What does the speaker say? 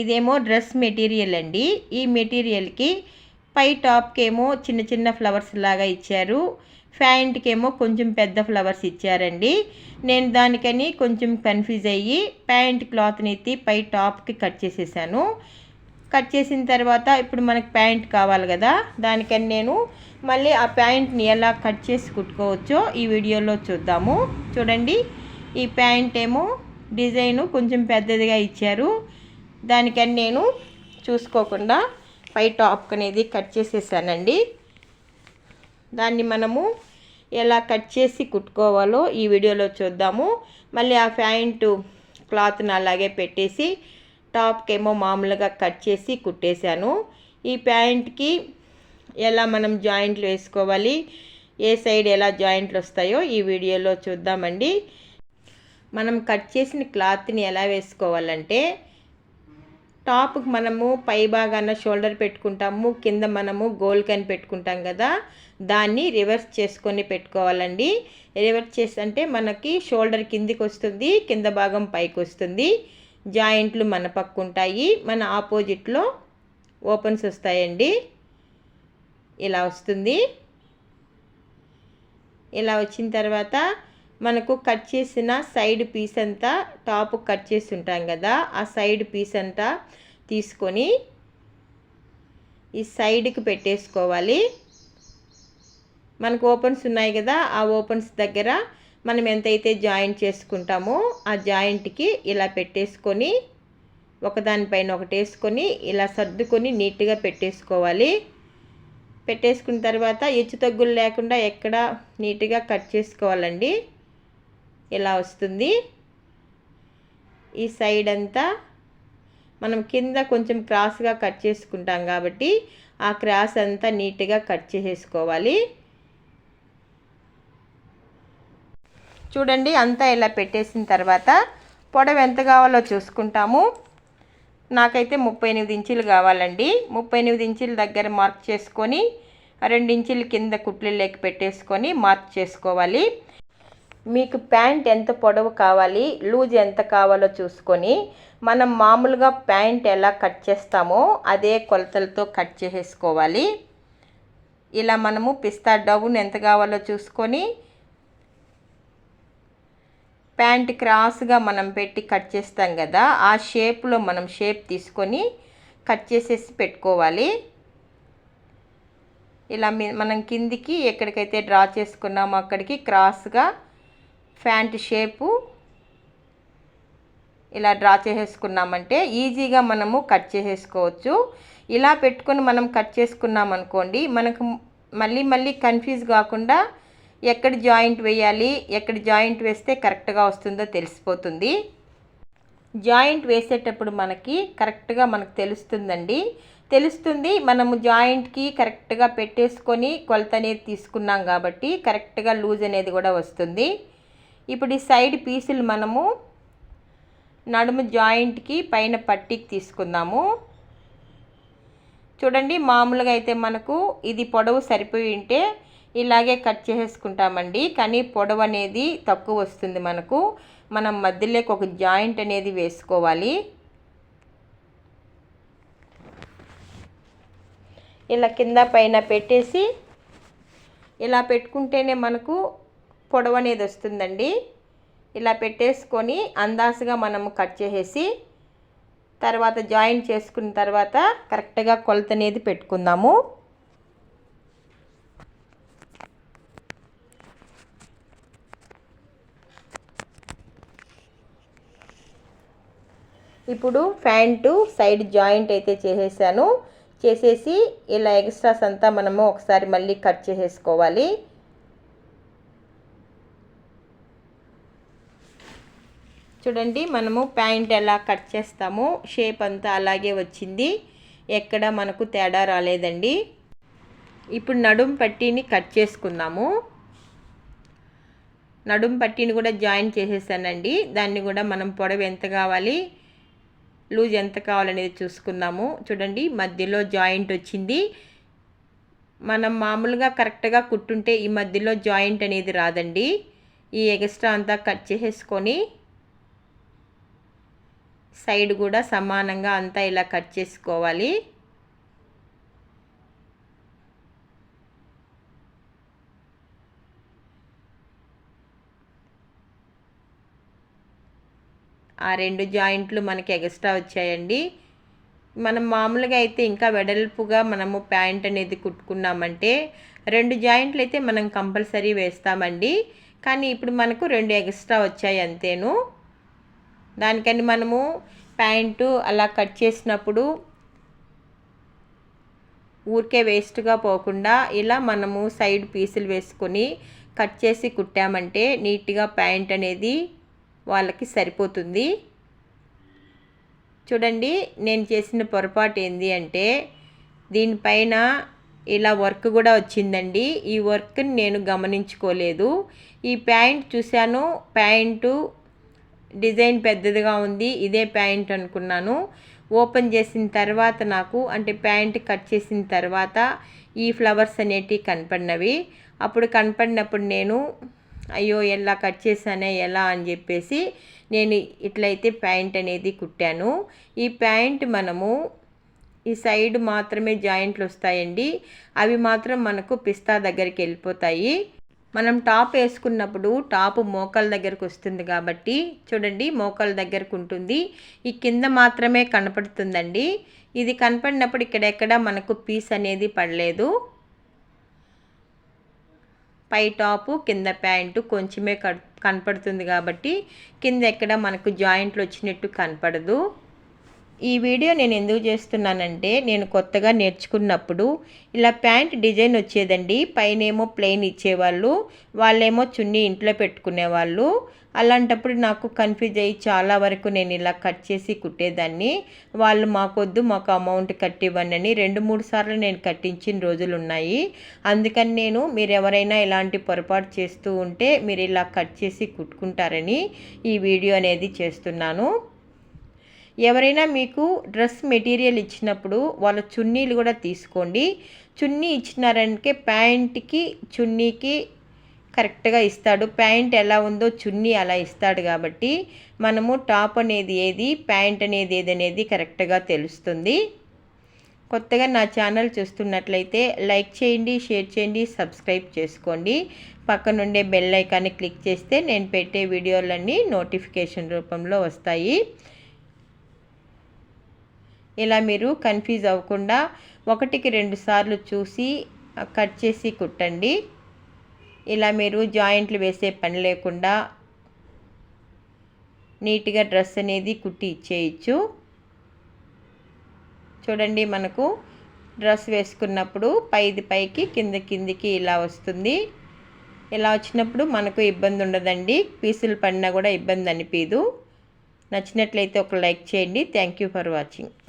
ఇదేమో dress material అండి. ఈ మెటీరియల్కి పై టాప్కి ఏమో చిన్న చిన్న ఫ్లవర్స్ లాగా ఇచ్చారు. ప్యాంట్కి ఏమో కొంచెం పెద్ద ఫ్లవర్స్ ఇచ్చారండి. నేను దానికని కొంచెం కన్ఫ్యూజ్ అయ్యి ప్యాంట్ క్లాత్ని ఎత్తి పై టాప్కి కట్ చేసేసాను. కట్ చేసిన తర్వాత ఇప్పుడు మనకు ప్యాంట్ కావాలి కదా దానికని నేను మళ్ళీ ఆ ప్యాంట్ని ఎలా కట్ చేసి కుట్టుకోవచ్చో ఈ వీడియోలో చూద్దాము. చూడండి ఈ ప్యాంట్ ఏమో డిజైను కొంచెం పెద్దదిగా ఇచ్చారు. దానికని నేను చూసుకోకుండా పై టాప్ అనేది కట్ చేసేసానండి. దాన్ని మనము ఎలా కట్ చేసి కుట్టుకోవాలో ఈ వీడియోలో చూద్దాము. మళ్ళీ ఆ ప్యాంటు క్లాత్ని అలాగే పెట్టేసి టాప్కి ఏమో మామూలుగా కట్ చేసి కుట్టేశాను. ఈ ప్యాంట్కి ఎలా మనం జాయింట్లు వేసుకోవాలి ఏ సైడ్ ఎలా జాయింట్లు వస్తాయో ఈ వీడియోలో చూద్దామండి. మనం కట్ చేసిన క్లాత్ని ఎలా వేసుకోవాలంటే టాప్కి మనము పై భాగాన షోల్డర్ పెట్టుకుంటాము కింద మనము గోల్ కని పెట్టుకుంటాం కదా దాన్ని రివర్స్ చేసుకొని పెట్టుకోవాలండి. రివర్స్ చేసి అంటే మనకి షోల్డర్ కిందికి వస్తుంది కింద భాగం పైకి వస్తుంది జాయింట్లు మన పక్క ఉంటాయి మన ఆపోజిట్లో ఓపెన్స్ వస్తాయండి. ఇలా వస్తుంది. ఇలా వచ్చిన తర్వాత మనకు కట్ చేసిన సైడ్ పీస్ అంతా టాప్ కట్ చేసి ఉంటాం కదా ఆ సైడ్ పీస్ అంతా తీసుకొని ఈ సైడ్కి పెట్టేసుకోవాలి. మనకు ఓపెన్స్ ఉన్నాయి కదా ఆ ఓపెన్స్ దగ్గర మనం ఎంతైతే జాయింట్ చేసుకుంటామో ఆ జాయింట్కి ఇలా పెట్టేసుకొని ఒకదానిపైన ఒకటి వేసుకొని ఇలా సర్దుకొని నీట్గా పెట్టేసుకోవాలి. పెట్టేసుకున్న తర్వాత హెచ్చు తగ్గులు లేకుండా ఎక్కడ నీట్గా కట్ చేసుకోవాలండి. ఇలా వస్తుంది? ఈ సైడ్ అంతా మనం కింద కొంచెం క్రాస్గా కట్ చేసుకుంటాం కాబట్టి ఆ క్రాస్ అంతా నీట్గా కట్ చేసేసుకోవాలి. చూడండి అంతా ఇలా పెట్టేసిన తర్వాత పొడవు ఎంత కావాలో చూసుకుంటాము. నాకైతే ముప్పై ఎనిమిది ఇంచులు కావాలండి. ముప్పై ఎనిమిది ఇంచుల దగ్గర మార్క్ చేసుకొని రెండు ఇంచుల కింద కుట్లు లేక పెట్టేసుకొని మార్క్ చేసుకోవాలి. మీకు ప్యాంట్ ఎంత పొడవు కావాలి లూజ్ ఎంత కావాలో చూసుకొని మనం మామూలుగా ప్యాంట్ ఎలా కట్ చేస్తామో అదే కొలతలతో కట్ చేసేసుకోవాలి. ఇలా మనము పిస్తా డౌన్ ఎంత కావాలో చూసుకొని ప్యాంట్ క్రాస్గా మనం పెట్టి కట్ చేస్తాం కదా ఆ షేప్లో మనం షేప్ తీసుకొని కట్ చేసేసి పెట్టుకోవాలి. ఇలా మనం కిందికి ఎక్కడికైతే డ్రా చేసుకున్నామో అక్కడికి క్రాస్గా ఫ్యాంట్ షేపు ఇలా డ్రా చేసేసుకున్నామంటే ఈజీగా మనము కట్ చేసేసుకోవచ్చు. ఇలా పెట్టుకొని మనం కట్ చేసుకున్నాం అనుకోండి మనకు మళ్ళీ మళ్ళీ కన్ఫ్యూజ్ కాకుండా ఎక్కడ జాయింట్ వేయాలి ఎక్కడ జాయింట్ వేస్తే కరెక్ట్గా వస్తుందో తెలిసిపోతుంది. జాయింట్ వేసేటప్పుడు మనకి కరెక్ట్గా మనకు తెలుస్తుందండి. తెలుస్తుంది మనము జాయింట్కి కరెక్ట్గా పెట్టేసుకొని కొలత అనేది తీసుకున్నాం కాబట్టి కరెక్ట్గా లూజ్ అనేది కూడా వస్తుంది. ఇప్పుడు ఈ సైడ్ పీసులు మనము నడుము జాయింట్కి పైన పట్టీకి తీసుకుందాము. చూడండి మామూలుగా అయితే మనకు ఇది పొడవు సరిపోయి ఉంటే ఇలాగే కట్ చేసేసుకుంటామండి. కానీ పొడవు అనేది తక్కువ వస్తుంది మనకు. మనం మధ్యలోకి ఒక జాయింట్ అనేది వేసుకోవాలి. ఇలా కింద పైన పెట్టేసి ఇలా పెట్టుకుంటేనే మనకు పొడవు అనేది వస్తుందండి ఇలా పెట్టేసుకొని అందాసుగా మనము కట్ చేసేసి తర్వాత జాయింట్ చేసుకున్న తర్వాత కరెక్ట్గా కొలత అనేది పెట్టుకుందాము. ఇప్పుడు ప్యాంటు సైడ్ జాయింట్ అయితే చేసేసాను. చేసేసి ఇలా ఎక్స్ట్రాస్ అంతా మనము ఒకసారి మళ్ళీ కట్ చేసేసుకోవాలి. చూడండి మనము ప్యాంట్ ఎలా కట్ చేస్తామో షేప్ అంతా అలాగే వచ్చింది. ఎక్కడ మనకు తేడా రాలేదండి. ఇప్పుడు నడుం పట్టీని కట్ చేసుకుందాము. నడుం పట్టీని కూడా జాయిన్ చేసేసానండి. దాన్ని కూడా మనం పొడవు ఎంత కావాలి లూజ్ ఎంత కావాలనేది చూసుకుందాము. చూడండి మధ్యలో జాయింట్ వచ్చింది. మనం మామూలుగా కరెక్ట్గా కుట్టుంటే ఈ మధ్యలో జాయింట్ అనేది రాదండి. ఈ ఎగస్ట్రా అంతా కట్ చేసేసుకొని సైడ్ కూడా సమానంగా అంతా ఇలా కట్ చేసుకోవాలి. ఆ రెండు జాయింట్లు మనకి ఎక్స్ట్రా వచ్చాయండి. మనం మామూలుగా అయితే ఇంకా వెడల్పుగా మనము ప్యాంట్ అనేది కుట్టుకున్నామంటే రెండు జాయింట్లు అయితే మనం కంపల్సరీ వేస్తామండి. కానీ ఇప్పుడు మనకు రెండు ఎక్స్ట్రా వచ్చాయి అంతేను. దానికని మనము ప్యాంటు అలా కట్ చేసినప్పుడు ఊరికే వేస్ట్గా పోకుండా ఇలా మనము సైడ్ పీసులు వేసుకొని కట్ చేసి కుట్టామంటే నీట్గా ప్యాంట్ అనేది వాళ్ళకి సరిపోతుంది. చూడండి నేను చేసిన పొరపాటు ఏంది అంటే దీనిపైన ఇలా వర్క్ కూడా వచ్చిందండి. ఈ వర్క్ని నేను గమనించుకోలేదు. ఈ ప్యాంట్ చూశాను ప్యాంటు డిజైన్ పెద్దదిగా ఉంది ఇదే ప్యాంట్ అనుకున్నాను. ఓపెన్ చేసిన తర్వాత నాకు అంటే ప్యాంట్ కట్ చేసిన తర్వాత ఈ ఫ్లవర్స్ అనేటివి కనపడినవి. అప్పుడు కనపడినప్పుడు నేను అయ్యో ఎలా కట్ చేశానే ఎలా? అని చెప్పేసి నేను ఇట్లయితే ప్యాంట్ అనేది కుట్టాను. ఈ ప్యాంట్ మనము ఈ సైడ్ మాత్రమే జాయింట్లు వస్తాయండి. అవి మాత్రం మనకు పిస్తా దగ్గరికి వెళ్ళిపోతాయి. మనం టాప్ వేసుకున్నప్పుడు టాప్ మోకాల దగ్గరకు వస్తుంది కాబట్టి చూడండి మోకాల దగ్గరకు ఉంటుంది. ఈ కింద మాత్రమే కనపడుతుందండి. ఇది కనపడినప్పుడు ఇక్కడెక్కడ మనకు పీస్ అనేది పడలేదు. పై టాపు కింద ప్యాంటు కొంచెమే కనపడుతుంది కాబట్టి కింద ఎక్కడ మనకు జాయింట్లు వచ్చినట్టు కనపడదు. ఈ వీడియో నేను ఎందుకు చేస్తున్నానంటే నేను కొత్తగా నేర్చుకున్నప్పుడు ఇలా ప్యాంట్ డిజైన్ వచ్చేదండి. పైనేమో ప్లెయిన్ ఇచ్చేవాళ్ళు వాళ్ళేమో చున్నీ ఇంట్లో పెట్టుకునేవాళ్ళు. అలాంటప్పుడు నాకు కన్ఫ్యూజ్ అయ్యి చాలా వరకు నేను ఇలా కట్ చేసి కుట్టేదాన్ని. వాళ్ళు మాకొద్దు మాకు అమౌంట్ కట్టివ్వండి అని రెండు మూడు సార్లు నేను కట్టించిన రోజులు ఉన్నాయి. అందుకని నేను మీరు ఎవరైనా ఇలాంటి పొరపాటు చేస్తూ ఉంటే మీరు ఇలా కట్ చేసి కుట్టుకుంటారని ఈ వీడియో అనేది చేస్తున్నాను. ఎవరైనా మీకు డ్రెస్ మెటీరియల్ ఇచ్చినప్పుడు వాళ్ళ చున్నీలు కూడా తీసుకోండి. చున్నీ ఇచ్చినారంటే ప్యాంట్కి చున్నీకి కరెక్ట్గా ఇస్తాడు. ప్యాంట్ ఎలా ఉందో చున్నీ అలా ఇస్తాడు కాబట్టి మనము టాప్ అనేది ఏది ప్యాంట్ అనేది ఏది అనేది కరెక్ట్గా తెలుస్తుంది. కొత్తగా నా ఛానల్ చూస్తున్నట్లయితే లైక్ చేయండి షేర్ చేయండి సబ్స్క్రైబ్ చేసుకోండి. పక్కనుండే బెల్ ఐకాన్ని క్లిక్ చేస్తే నేను పెట్టే వీడియోలన్నీ నోటిఫికేషన్ రూపంలో వస్తాయి. ఇలా మీరు కన్ఫ్యూజ్ అవ్వకుండా ఒకటికి రెండు సార్లు చూసి కట్ చేసి కుట్టండి. ఇలా మీరు జాయింట్లు వేసే పని లేకుండా నీట్గా డ్రెస్ అనేది కుట్టి ఇచ్చేయచ్చు. చూడండి మనకు డ్రెస్ వేసుకున్నప్పుడు పైది పైకి కింద కిందికి ఇలా వస్తుంది. ఇలా వచ్చినప్పుడు మనకు ఇబ్బంది ఉండదండి. పీసులు పడినా కూడా ఇబ్బంది అనిపించదు నచ్చినట్లయితే ఒక లైక్ చేయండి. Thank you for watching